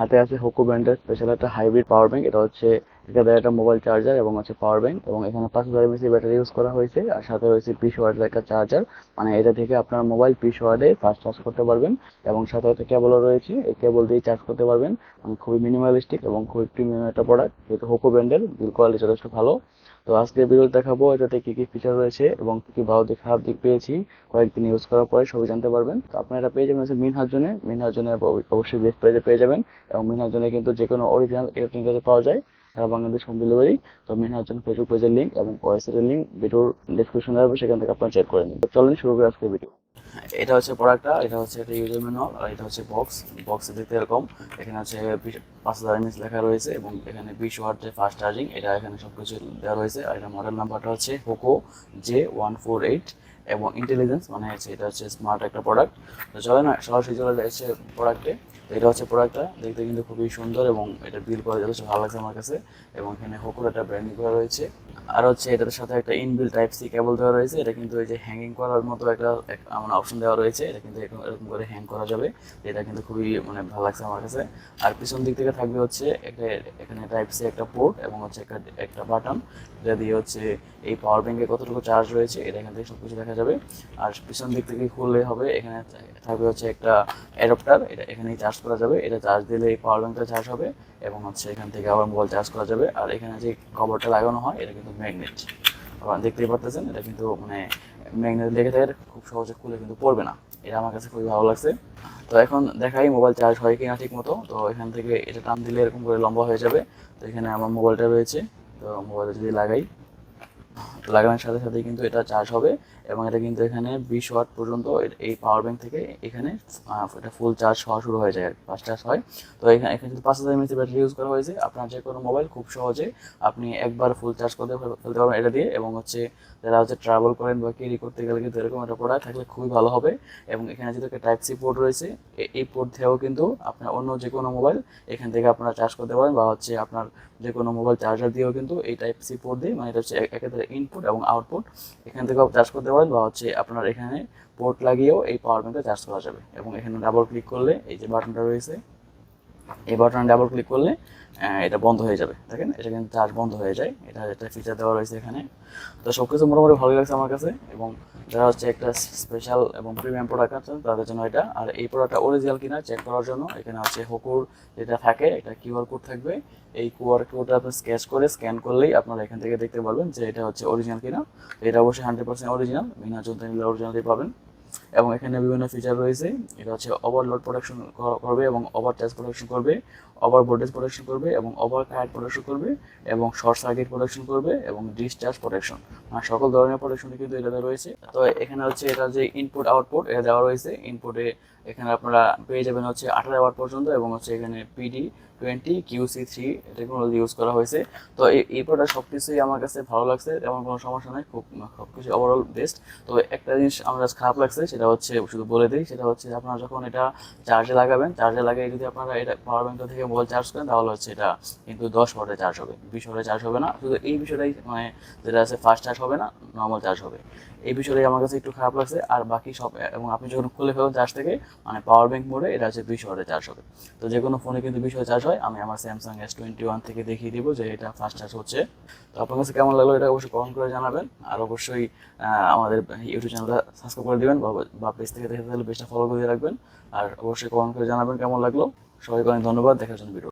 হাতে আছে হোকো ব্র্যান্ডের স্পেশাল একটা হাইব্রিড পাওয়ার ব্যাংক এটা হচ্ছে এখানে একটা মোবাইল চার্জার এবং আছে পাওয়ার ব্যাংক এবং এখানে পাঁচ হাজার এমএসি ব্যাটারি ইউজ করা হয়েছে আর সাথে রয়েছে পিস ওয়ার্ডের একটা চার্জার মানে এটা থেকে আপনার মোবাইল পিস ওয়ার্ডে ফাস্ট চার্জ করতে পারবেন এবং সাথে একটা কেবলও রয়েছে, এই কেবল দিয়ে চার্জ করতে পারবেন মানে খুবই মিনিমালিস্টিক এবং খুবই প্রিমিয়াম একটা প্রোডাক্ট যেহেতু হোকো ব্র্যান্ডের বিল কোয়ালিটি যথেষ্ট ভালো। তো আজকে ভিডিওতে দেখাবো এটাতে কি কি ফিচার রয়েছে এবং কি কি ভালো দিক খারাপ দিক পেয়েছি। কয়েকদিন ইউজ করার পরে সবই জানতে পারবেন। তো আপনারা এটা পেয়ে যাবেন হচ্ছে মিনহাজনে মিনহাজনে অবশ্যই বেস্ট প্রাইজে পেয়ে যাবেন এবং মিনহাজনে কিন্তু যে কোনো অরিজিনাল ইলেকট্রনিক পাওয়া যায়। সারা বাংলাদেশ হোম ডেলিভারি তো মিনহার জন্য ফেসবুক পেজের লিঙ্ক এবং ওয়েবসাইটের লিঙ্ক ভিডিওর ডিসক্রিপশনে আসবে সেখান থেকে আপনারা চেক করে নিন। চলেন শুরু করে আজকে ভিডিও এটা হচ্ছে প্রোডাক্টটা এটা হচ্ছে একটা ইউজার ম্যানুয়াল আর এটা হচ্ছে বক্স বক্স দেখতে এরকম। এখানে হচ্ছে পাঁচ হাজার এমএস লেখা রয়েছে এবং এখানে বিশ ওয়াট যে ফাস্ট চার্জিং এটা এখানে সব কিছু দেওয়া রয়েছে। আর এটা মডেল নাম্বারটা হচ্ছে Poco J one four eight এবং ইন্টেলিজেন্স মানে হচ্ছে এটা হচ্ছে স্মার্ট একটা প্রোডাক্ট তো চলে না সরাসরি চলে যাচ্ছে প্রোডাক্টে এটা হচ্ছে প্রোডাক্টটা দেখতে কিন্তু খুবই সুন্দর এবং এটা বিল করা যথেষ্ট ভালো লাগছে আমার কাছে। এবং এখানে হোকুর একটা ব্র্যান্ডিং করা রয়েছে। আর হচ্ছে এটার সাথে একটা ইনবিল টাইপ সি কেবল দেওয়া রয়েছে। এটা কিন্তু এই যে হ্যাঙ্গিং করার মতো একটা মানে অপশন দেওয়া রয়েছে। এটা কিন্তু এরকম করে হ্যাং করা যাবে। এটা কিন্তু খুবই মানে ভালো লাগছে আমার কাছে। আর পিছন দিক থেকে থাকবে হচ্ছে একটা এখানে টাইপ সি একটা পোর্ট এবং হচ্ছে একটা একটা বাটন যেটা দিয়ে হচ্ছে এই পাওয়ার ব্যাংকে কতটুকু চার্জ রয়েছে, এটা এখান থেকে সবকিছু দেখা যাবে। আর পিছন দিক থেকে খুললে হবে, এখানে থাকবে হচ্ছে একটা অ্যাডাপ্টার এটা এখানেই চার্জ করা যাবে, এটা চার্জ দিলে এই পাওয়ার ব্যাংকটা চার্জ হবে এবং হচ্ছে এখান থেকে আবার মোবাইল চার্জ করা যাবে। আর এখানে যে কভারটা লাগানো হয়, এটা কিন্তু ম্যাগনেট আপনারা দেখতেই পারতেছেন, এটা কিন্তু মানে ম্যাগনেট লেগে থাকে খুব সহজে খুলে কিন্তু পড়বে না। এটা আমার কাছে খুবই ভালো লাগছে। তো এখন দেখাই মোবাইল চার্জ হয় কিনা ঠিক মতো। তো এখান থেকে এটা টান দিলে এরকম করে লম্বা হয়ে যাবে। তো এখানে আমার মোবাইলটা রয়েছে। তো মোবাইলটা যদি লাগাই লাগানোর সাথে সাথে কিন্তু এটা চার্জ হবে এবং এটা কিন্তু এখানে বিশ ওয়াট পর্যন্ত এই পাওয়ার ব্যাংক থেকে এখানে এটা ফুল চার্জ হওয়া শুরু হয়ে যায় আর ফাস্ট চার্জ হয়। তো এখানে এখানে পাঁচ হাজার এমএসি ব্যাটারি ইউজ করা হয়েছে, আপনার যে কোনো মোবাইল খুব সহজে আপনি একবার ফুল চার্জ করতে ফেল- ফেলতে পারবেন এটা দিয়ে এবং হচ্ছে যারা হচ্ছে ট্রাভেল করেন বা ক্যারি করতে গেলে কিন্তু এরকম একটা প্রোডাক্ট থাকলে খুবই ভালো হবে এবং এখানে যেহেতু একটা টাইপ সি পোর্ট রয়েছে এই পোর্ট থেকেও কিন্তু আপনার অন্য যে কোনো মোবাইল এখান থেকে আপনারা চার্জ করতে পারেন বা হচ্ছে আপনার যে কোনো মোবাইল চার্জার দিয়েও কিন্তু এই টাইপ সি পোর্ট দিয়ে মানে এটা হচ্ছে একেবারে একেবারে ইনপুট এবং আউটপুট এখান থেকেও চার্জ করতে পারেন বা হচ্ছে আপনার এখানে পোর্ট লাগিয়েও এই পাওয়ার ব্যাঙ্কটা চার্জ করা যাবে এবং এখানে ডাবল ক্লিক করলে এই যে বাটনটা রয়েছে এই বাটনে ডাবল ক্লিক করলে এটা বন্ধ হয়ে যাবে। দেখেন, এটা কিন্তু চার্জ বন্ধ হয়ে যায়। এটা একটা ফিচার দেওয়া রয়েছে এখানে। তো সব কিছু মোটামুটি ভালো লাগছে আমার কাছে এবং যারা হচ্ছে একটা স্পেশাল এবং প্রিমিয়াম প্রোডাক্ট আছে, তাদের জন্য এটা। আর এই প্রোডাক্টটা অরিজিনাল কিনা চেক করার জন্য, এখানে হচ্ছে হুকুর যেটা থাকে, এটা কিউআর কোড থাকবে। এই কিউআর কোডটা আপনি স্ক্যাচ করে স্ক্যান করলেই আপনারা এখান থেকে দেখতে পারবেন যে এটা হচ্ছে অরিজিনাল কিনা। এটা অবশ্যই হান্ড্রেড পার্সেন্ট অরিজিনাল বিনা নিলে অরিজিনালই পাবেন। এবং এখানে বিভিন্ন ফিচার রয়েছে। এটা হচ্ছে ওভারলোড প্রোডাকশন করবে এবং ওভার চার্জ প্রোডাকশন করবে। ওভার ভোল্টেজ প্রোডাকশন করবে এবং ওভার কারেন্ট প্রোডাকশন করবে এবং শর্ট সার্কিট প্রোডাকশন করবে এবং ডিসচার্জ প্রোটেকশন মানে সকল ধরনের প্রোডাকশনই কিন্তু এটাতে রয়েছে। তো এখানে হচ্ছে এটা যে ইনপুট আউটপুট এটা দেওয়া রয়েছে। ইনপুটে এখানে আপনারা পেয়ে যাবেন হচ্ছে আঠারো ওয়াট পর্যন্ত এবং হচ্ছে এখানে PD twenty QC three technology use করা হয়েছে। তো এই প্রোডাক্ট সব কিছুই আমার কাছে ভালো লাগছে। তেমন কোনো সমস্যা নেই। খুব সব কিছু ওভারঅল বেস্ট তো একটা জিনিস আমার কাছে খারাপ লাগছে, সেটা হচ্ছে, শুধু বলে দিই, সেটা হচ্ছে আপনারা যখন এটা চার্জে লাগাবেন চার্জে লাগিয়ে যদি আপনারা এটা পাওয়ার ব্যাংকটা থেকে মোবাইল চার্জ করেন তাহলে হচ্ছে এটা কিন্তু দশ ওয়াটে চার্জ হবে। বিশ ওয়াটে চার্জ হবে না, শুধু এই বিষয়টাই মানে যেটা আছে ফাস্ট চার্জ হবে না নর্মাল চার্জ হবে। এই বিষয়টাই আমার কাছে একটু খারাপ লাগছে, আর বাকি সব, এবং আপনি যখন খুলে ফেলেন চার্জ থেকে মানে পাওয়ার ব্যাংক মোডে এটা হচ্ছে বিশ ওয়াটে চার্জ হবে। তো যে কোনো ফোনে কিন্তু বিশ ওয়াটে চার্জ হয়, আমি আমার স্যামসাং এস টোয়েন্টি ওয়ান থেকে দেখিয়ে দিব যে এটা ফাস্ট চার্জ হচ্ছে। তো আপনার কাছে কেমন লাগল এটা অবশ্যই কমেন্ট করে জানাবেন, আর অবশ্যই আমাদের ইউটিউব চ্যানেলটা সাবস্ক্রাইব করে দিবেন, বা পেজ থেকে দেখে তাহলে পেজটা ফলো করে রাখবেন। আর অবশ্যই কমেন্ট করে জানাবেন কেমন লাগল। সবাইকে অনেক ধন্যবাদ দেখার জন্য ভিডিও